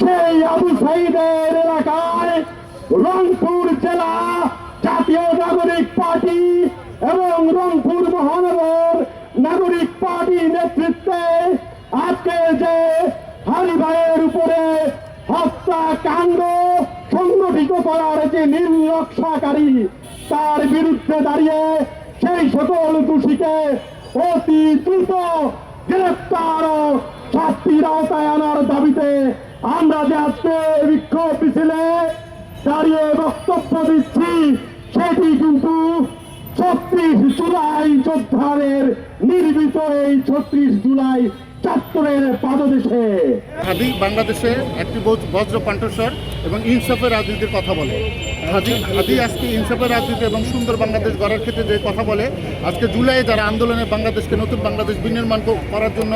সেই আবু সাইদের এলাকায় রংপুর জেলা জাতীয় নাগরিক পার্টি এবং রংপুর মহানগর নাগরিক পার্টি নেতৃত্বে আজকে যে হারিভাইয়ের উপরে হত্যাকাণ্ড সংগঠিত করার যে নির্লক্ষাকারী তার বিরুদ্ধে দাঁড়িয়ে সেই সকল দোষীকে অতি দ্রুত গ্রেপ্তার ও শাস্তির আওতায় আনার দাবিতে আমরা যে আজকে বিক্ষোভ মিছিলে দাঁড়িয়ে বক্তব্য দিচ্ছি, সেটি কিন্তু ছত্রিশ জুলাই যোদ্ধাদের নির্মিত এই ছত্রিশ জুলাই চাত্তরের পাদদেশে। বাংলাদেশে একটি বজ- বজ্র কণ্ঠস্বর এবং ইনসাফের রাজনীতির কথা বলে। হাদি হাদি আজকে ইনসাফের রাজনীতি এবং সুন্দর বাংলাদেশ গড়ার ক্ষেত্রে যে কথা বলে, আজকে জুলাই যারা আন্দোলনে বাংলাদেশকে নতুন বাংলাদেশ বিনির্মাণ করার জন্য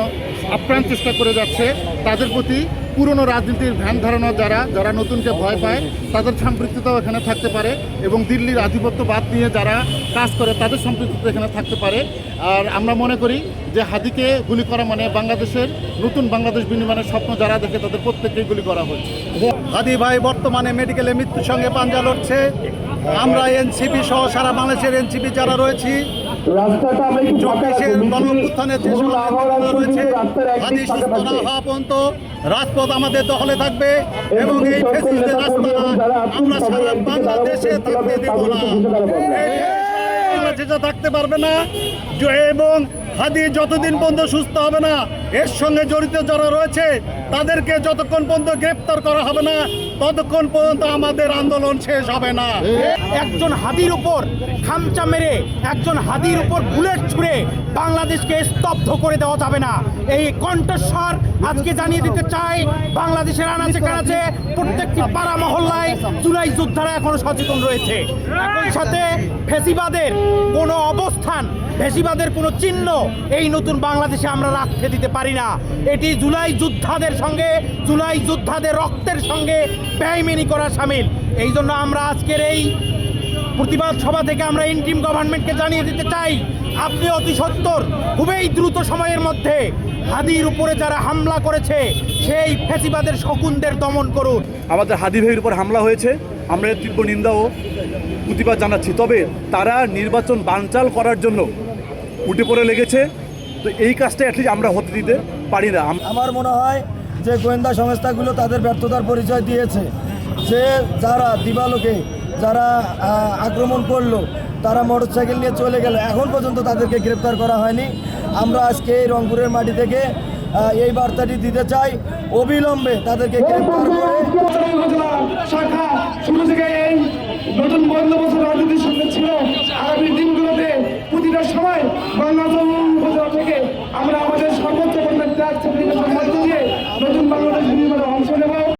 আপ্রাণ চেষ্টা করে যাচ্ছে, তাদের প্রতি পুরনো রাজনীতির ধ্যান ধারণা যারা যারা নতুনকে ভয় পায়, তাদের সম্পৃক্ততাও এখানে থাকতে পারে এবং দিল্লির আধিপত্যবাদ নিয়ে যারা কাজ করে, তাদের সম্পৃক্ততা এখানে থাকতে পারে। আর আমরা মনে করি যে হাদিকে গুলি করা মানে বাংলাদেশের নতুন বাংলাদেশ বিনির্মাণের স্বপ্ন যারা দেখে তাদের প্রত্যেককেই গুলি করা হচ্ছে হাদি ভাই বর্তমানে মেডিকেলে মৃত্যুর সঙ্গে পাঞ্জা লড়ছে। আমরা এনসিপি সহ সারা বাংলাদেশের এনসিপি যারা রয়েছি চব্বিশের রাখব। যে সকল রয়েছে হাদি সুস্থ না হওয়া পর্যন্ত রাজপথ আমাদের দখলে থাকবে এবং এই ফেসিলিটি রাস্তা আমরা সারা বাংলাদেশে থাকতে দেব না। থাকতে পারবে না এবং হাদি যতদিন পর্যন্ত সুস্থ হবে না এর সঙ্গে জড়িত যারা রয়েছে, তাদেরকে যতক্ষণ পর্যন্ত গ্রেপ্তার করা হবে না, ততক্ষণ পর্যন্ত আমাদের আন্দোলন শেষ হবে না। একজন হাদির উপর খামচা মেরে, একজন হাদির উপর বুলেট ছুঁড়ে বাংলাদেশকে স্তব্ধ করে দেওয়া যাবে না। এই কণ্ঠস্বর আজকে জানিয়ে দিতে চাই, বাংলাদেশের আনাচে কানাচে প্রত্যেকটি পাড়া মহল্লায় জুলাই যোদ্ধারা এখনও সচেতন রয়েছে। একই সাথে ফেসিবাদের কোনো অবস্থান, ফেসিবাদের কোনো চিহ্ন এই নতুন বাংলাদেশে আমরা রাখতে দিতে পারি না। এটি জুলাই যোদ্ধাদের সঙ্গে, জুলাই যোদ্ধাদের রক্তের সঙ্গে ব্যয়মেনি করা সামিল। এই জন্য আমরা আজকের এই প্রতিবাদ সভা থেকে আমরা ইন্টিম গভর্নমেন্টকে জানিয়ে দিতে চাই, আপনি অতি সত্তর, খুবই দ্রুত সময়ের মধ্যে হাদির উপরে যারা হামলা করেছে, সেই ফেসিবাদের শকুনদের দমন করুন। আমাদের হাদি ভাইয়ের উপর হামলা হয়েছে, আমরা তীব্র নিন্দা ও প্রতিবাদ জানাচ্ছি। তবে তারা নির্বাচন বানচাল করার জন্য উঠে পড়ে লেগেছে। তো এই কাজটা অ্যাটলিস্ট আমরা হতে দিতে পারি না। আমার মনে হয় যে গোয়েন্দা সংস্থাগুলো তাদের ব্যর্থতার পরিচয় দিয়েছে। যে যারা দিবালোকে যারা আক্রমণ করল তারা মোটরসাইকেল নিয়ে চলে গেল। এখন পর্যন্ত তাদেরকে গ্রেপ্তার করা হয়নি। আমরা আজকে এই রংপুরের মাটি থেকে এই বার্তাটি দিতে চাই। অবিলম্বে তাদেরকে গ্রেপ্তার করে শাখা শুরু থেকে এই নতুন বন্দোবস্ত রাজনীতির সঙ্গে ছিল। আগামী দিনগুলোতে প্রতিটা সময় বাংলাদেশ উপজেলা থেকে আমরা আমাদের